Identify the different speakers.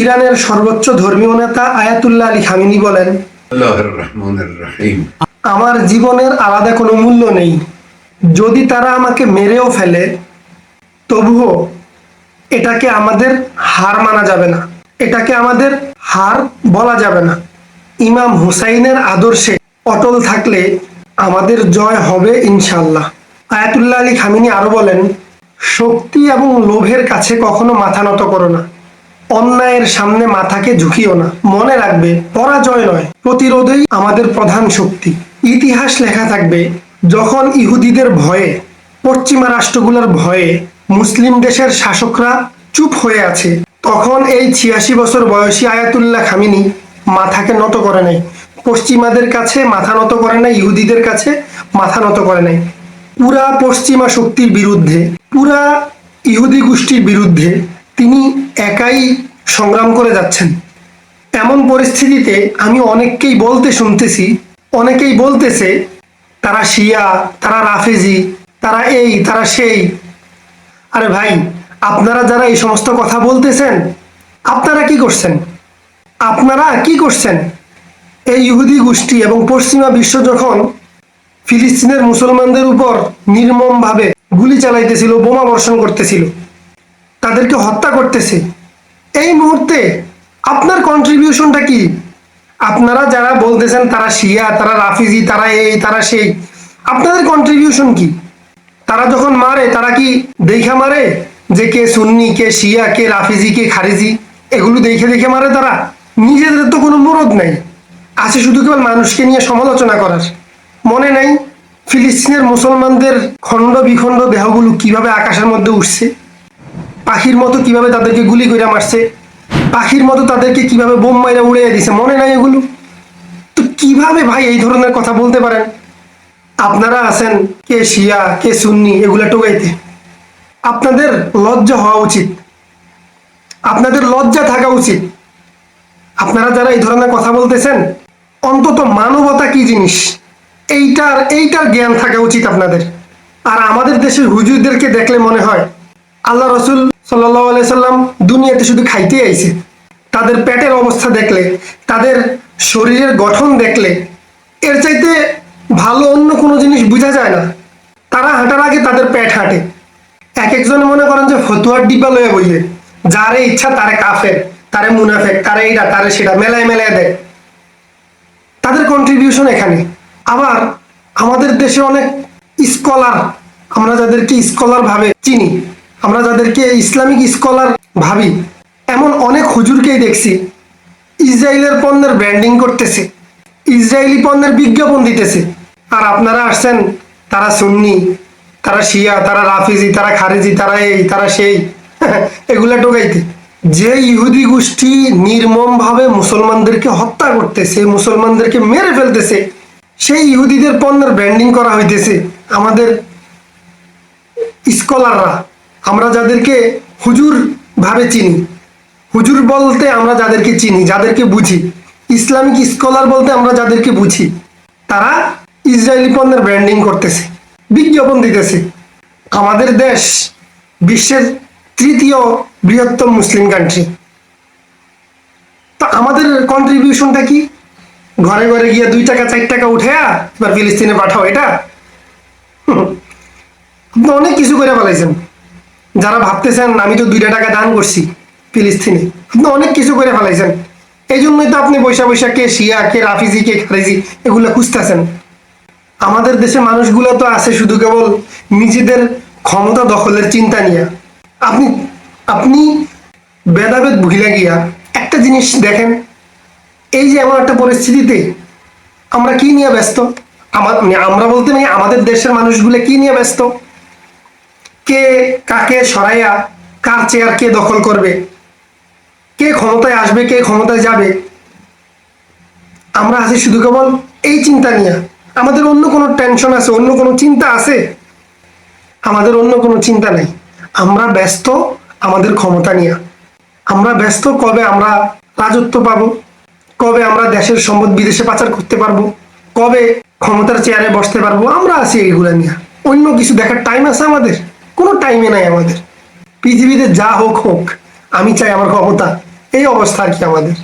Speaker 1: ইরানের সর্বোচ্চ ধর্মীয় নেতা আয়াতুল্লাহ আলী খামিনি বলেন আমার জীবনের আলাদা কোনো মূল্য নেই। যদি তারা আমাকে মেরেও ফেলে তবুও এটাকে আমাদের হার মানা যাবে না। এটাকে আমাদের হার বলা যাবে না। ইমাম হুসাইনের আদর্শে অটল থাকলে আমাদের জয় হবে ইনশাল্লাহ আয়াতুল্লাহ আলী খামিনি আরও বলেন শক্তি এবং লোভের কাছে কখনো মাথা নত করো না। অন্যায়ের সামনে মাথাকে ঝুঁকিও না। মনে রাখবে, পরাজয় নয়, প্রতিরোধেই আমাদের প্রধান শক্তি। ইতিহাস লেখা থাকবে, যখন ইহুদিদের ভয়ে, পশ্চিমা রাষ্ট্রগুলোর ভয়ে মুসলিম দেশের শাসকরা চুপ হয়ে আছে, তখন এই ছিয়াশি বছর বয়সী আয়াতুল্লাহ খামিনি মাথাকে নত করে নাই। পশ্চিমাদের কাছে মাথা নত করে নাই, ইহুদিদের কাছে মাথা নত করে নাই। পুরা পশ্চিমা শক্তির বিরুদ্ধে, পুরা ইহুদি গোষ্ঠীর বিরুদ্ধে তিনি একাই সংগ্রাম করে যাচ্ছেন। এমন পরিস্থিতিতে আমি অনেককেই বলতে শুনতেছি, অনেকেই বলতেছে, তারা শিয়া, তারা রাফেজি, তারা এই, তারা সেই। আরে ভাই, আপনারা যারা এই সমস্ত কথা বলতেছেন, আপনারা কি করছেন? আপনারা কি করছেন? এই ইহুদি গোষ্ঠী এবং পশ্চিমা বিশ্ব যখন ফিলিস্তিনের মুসলমানদের উপর নির্মমভাবে গুলি চালাইতেছিল, বোমা বর্ষণ করতেছিল তাদেরকে হত্যা করতেছে। এই মুহূর্তে আপনার কন্ট্রিবিউশনটা কি? আপনারা যারা বলতেছেন তারা শিয়া, তারা রাফিজি, তারা এই, তারা সেই, আপনাদের কন্ট্রিবিউশন কি? তারা যখন মারে, তারা কি দেখা মারে যে কে সুন্নি, কে শিয়া, কে রাফিজি, কে খারিজি? এগুলো দেখে দেখে মারে তারা। নিজেদের তো কোনো মুরদ নাই। আছে শুধু কেবল মানুষকে নিয়ে সমালোচনা করার। মনে নাই ফিলিস্তিনের মুসলমানদের খণ্ড বিখণ্ড দেহগুলো কীভাবে আকাশের মধ্যে উঠছে? পাখির মতো কীভাবে তাদেরকে গুলি করে মারছে? পাখির মতো তাদেরকে কীভাবে বোম মাইরা উড়িয়ে দিছে? মনে নাই এগুলো? তো কীভাবে ভাই এই ধরনের কথা বলতে পারেন? আপনারা আছেন কে শিয়া, কে সুন্নি, এগুলা টোকাইতে। আপনাদের লজ্জা হওয়া উচিত। আপনাদের লজ্জা থাকা উচিত। আপনারা যারা এই ধরনের কথা বলতেছেন, অন্তত মানবতা কি জিনিস? এইটার এইটার জ্ঞান থাকা উচিত আপনাদের। আর আমাদের দেশের হুজুরদেরকে দেখলে মনে হয়, আল্লাহ রসুল সাল্লাহ সাল্লাম দুনিয়াতে শুধু খাইতে আইছে। তাদের পেটের অবস্থা দেখলে, তাদের শরীরের গঠন দেখলে, এর চাইতে ভালো অন্য কোনো জিনিস বোঝা যায় না। তারা হাঁটার আগে তাদের পেট হাঁটে। এক একজনে মনে করেন যে ফতুয়ার ডিব্বা লয়ে বইয়ে যারে ইচ্ছা তারে কাফের, তারে মুনাফেক, তারে এইটা তারে সেটা মেলায় মেলায় দেয়। তাদের কন্ট্রিবিউশন এখানে। আবার আমাদের দেশে অনেক স্কলার আমরা যাদেরকে স্কলার ভাবে চিনি আমরা যাদেরকে ইসলামিক স্কলার ভাবি, এমন অনেক হুজুরকেই দেখছি। ইসরায়েলের পণ্যের ব্র্যান্ডিং করতেছে, ইসরায়েলি পণ্যের বিজ্ঞাপন দিতেছে। আর আপনারা আসছেন, তারা সুন্নি, তারা শিয়া, তারা রাফিজি, তারা খারিজি, তারা এই, তারা সেই, এগুলা টোকাইতে যে ইহুদি গোষ্ঠী নির্মমভাবে মুসলমানদেরকে হত্যা করতেছে, মুসলমানদেরকে মেরে ফেলতেছে, সেই ইহুদিদের পণ্যের ব্র্যান্ডিং করা হইতেছে আমাদের স্কলাররা। আমরা যাদেরকে হুজুর ভাবে চিনি। হুজুর বলতে আমরা যাদেরকে চিনি, যাদেরকে বুঝি। ইসলামিক স্কলার বলতে আমরা যাদেরকে বুঝি, তারা ইসরায়েলি পণ্যের ব্র্যান্ডিং করতেছে, বিজ্ঞাপন দিতেছে। আমাদের দেশ বিশ্বের তৃতীয় বৃহত্তম মুসলিম কান্ট্রি তা আমাদের কন্ট্রিবিউশনটা কি? ঘরে ঘরে গিয়ে দুই টাকা, চার টাকা উঠে এবার ফিলিস্তিনে পাঠাও এটা। অনেক কিছু করে ফেলাইছেন। যারা ভাবতেছেন, আমি তো দুইটা টাকা দান করছি ফিলিস্তিনে। আপনি অনেক কিছু করে ফেলাইছেন। এই জন্যই তো আপনি বৈশা বৈশা কে শিয়া, কে রাফিজি, কে খারিজি এগুলো খুঁজতেছেন। আমাদের দেশে মানুষগুলো তো আছে শুধু কেবল নিজেদের ক্ষমতা দখলের চিন্তা নিয়ে। আপনি আপনি ভেদাভেদ ভুলে গিয়া একটা জিনিস দেখেন, এই যে এমন একটা পরিস্থিতিতে আমরা কি নিয়ে ব্যস্ত? আমার মানে আমরা বলতে মানে আমাদের দেশের মানুষগুলো কি নিয়ে ব্যস্ত? কে কাকে সরাইয়া কার চেয়ার কে দখল করবে? কে ক্ষমতায় আসবে, কে ক্ষমতায় যাবে? আমরা আছি শুধু কেবল এই চিন্তা নিয়ে। আমাদের অন্য কোনো টেনশন আছে, অন্য কোনো চিন্তা আছে? আমাদের অন্য কোনো চিন্তা নাই। আমরা ব্যস্ত আমাদের ক্ষমতা নিয়ে। আমরা ব্যস্ত কবে আমরা রাজত্ব পাবো? কবে আমরা দেশের সম্পদ বিদেশে পাচার করতে পারব? কবে ক্ষমতার চেয়ারে বসতে পারব? আমরা আছি এইগুলা নিয়ে। অন্য কিছু দেখার টাইম আছে আমাদের। কোনো টাইমে নাই আমাদের। পৃথিবীতে যা হোক হোক, আমি চাই আমার ক্ষমতা। এই অবস্থা আর কি আমাদের।